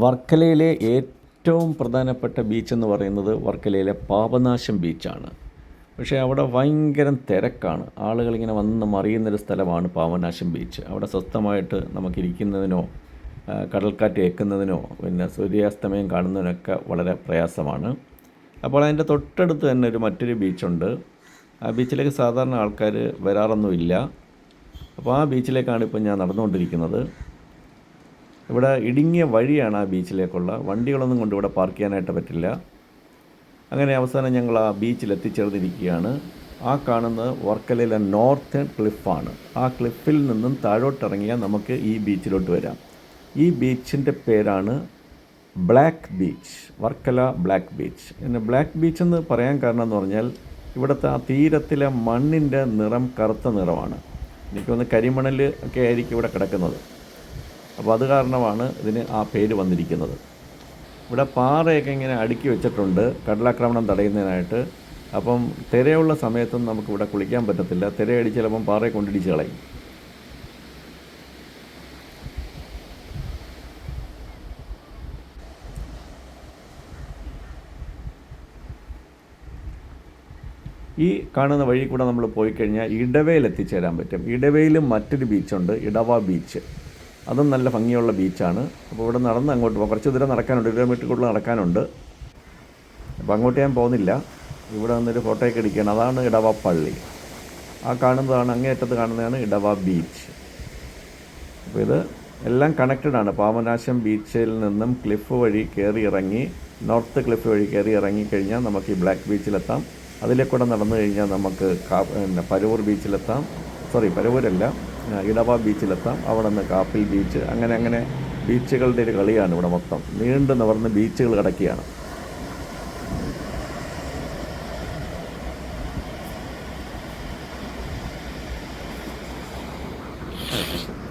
വർക്കലയിലെ ഏറ്റവും പ്രധാനപ്പെട്ട ബീച്ച് എന്ന് പറയുന്നത് വർക്കലയിലെ പാപനാശം ബീച്ചാണ് പക്ഷേ അവിടെ ഭയങ്കരം തിരക്കാണ്. ആളുകളിങ്ങനെ വന്ന് മറിയുന്നൊരു സ്ഥലമാണ് പാപനാശം ബീച്ച് അവിടെ സ്വസ്ഥമായിട്ട് നമുക്കിരിക്കുന്നതിനോ കടൽക്കാറ്റ് ഏൽക്കുന്നതിനോ പിന്നെ സൂര്യാസ്തമയം കാണുന്നതിനൊക്കെ വളരെ പ്രയാസമാണ്. അപ്പോൾ അതിന്റെ തൊട്ടടുത്ത് തന്നെ ഒരു മറ്റൊരു ബീച്ചുണ്ട് ആ ബീച്ചിലേക്ക് സാധാരണ ആൾക്കാർ വരാറൊന്നുമില്ല. അപ്പോൾ ആ ബീച്ചിലേക്കാണ് ഇപ്പോൾ ഞാൻ നടന്നുകൊണ്ടിരിക്കുന്നത്. ഇവിടെ ഇടുങ്ങിയ വഴിയാണ് ആ ബീച്ചിലേക്കുള്ള. വണ്ടികളൊന്നും കൊണ്ട് ഇവിടെ പാർക്ക് ചെയ്യാനായിട്ട് പറ്റില്ല. അങ്ങനെ അവസാനം ഞങ്ങൾ ആ ബീച്ചിൽ എത്തിച്ചേർന്നിരിക്കുകയാണ് ആ കാണുന്നത് വർക്കലയിലെ നോർത്ത് ക്ലിഫാണ്. ആ ക്ലിഫിൽ നിന്നും താഴോട്ടിറങ്ങിയാൽ നമുക്ക് ഈ ബീച്ചിലോട്ട് വരാം. ഈ ബീച്ചിന്റെ പേരാണ് black beach Varkala black beach. പിന്നെ ബ്ലാക്ക് ബീച്ച് എന്ന് പറയാൻ കാരണം എന്ന് പറഞ്ഞാൽ ഇവിടുത്തെ ആ തീരത്തിലെ മണ്ണിന്റെ നിറം കറുത്ത നിറമാണ്. എനിക്കൊന്ന് കരിമണൽ ഒക്കെ ആയിരിക്കും ഇവിടെ കിടക്കുന്നത്. അപ്പോൾ അത് കാരണമാണ് ഇതിന് ആ പേര് വന്നിരിക്കുന്നത്. ഇവിടെ പാറയൊക്കെ ഇങ്ങനെ അടുക്കി വെച്ചിട്ടുണ്ട്. കടലാക്രമണം തടയുന്നതിനായിട്ട്. അപ്പം തിരയുള്ള സമയത്തൊന്നും നമുക്ക് ഇവിടെ കുളിക്കാൻ പറ്റത്തില്ല. തിരയടിച്ച് ചിലപ്പം പാറയെ കൊണ്ടിടിച്ച് കളയും. ഈ കാണുന്ന വഴി കൂടെ നമ്മൾ പോയി കഴിഞ്ഞാൽ ഇടവയിൽ എത്തിച്ചേരാൻ പറ്റും. ഇടവയിലും മറ്റൊരു ബീച്ചുണ്ട്. ഇടവ ബീച്ച്. അതും നല്ല ഭംഗിയുള്ള ബീച്ചാണ്. അപ്പോൾ ഇവിടെ നടന്ന് അങ്ങോട്ട് പോകാം. കുറച്ച് ദൂരം നടക്കാനുണ്ട്. കിലോമീറ്റർ കൂടുതൽ നടക്കാനുണ്ട്. അപ്പോൾ അങ്ങോട്ട് ഞാൻ പോകുന്നില്ല. ഇവിടെ നിന്നൊരു ഫോട്ടോയൊക്കെ എടുക്കുകയാണ്. അതാണ് ഇടവ പള്ളി. ആ കാണുന്നതാണ് അങ്ങേയറ്റത്ത് കാണുന്നതാണ് ഇടവ ബീച്ച് അപ്പോൾ ഇത് എല്ലാം കണക്റ്റഡ് ആണ്. പാമനാശം ബീച്ചിൽ നിന്നും ക്ലിഫ് വഴി കയറി ഇറങ്ങി നോർത്ത് ക്ലിഫ് വഴി കയറി ഇറങ്ങി കഴിഞ്ഞാൽ നമുക്ക് ഈ ബ്ലാക്ക് ബീച്ചിലെത്താം അതിലെ കൂടെ നടന്നു കഴിഞ്ഞാൽ നമുക്ക് പരവൂർ ബീച്ചിലെത്താം സോറി പരവൂരല്ല. ഇടവ ബീച്ചിലെത്താം. അവിടെ നിന്ന് കാപ്പിൽ ബീച്ച്. അങ്ങനെ അങ്ങനെ ബീച്ചുകളുടെ ഒരു കളിയാണ് ഇവിടെ മൊത്തം. നീണ്ടു നിവർന്ന് ബീച്ചുകൾ കിടക്കുകയാണ്. Thank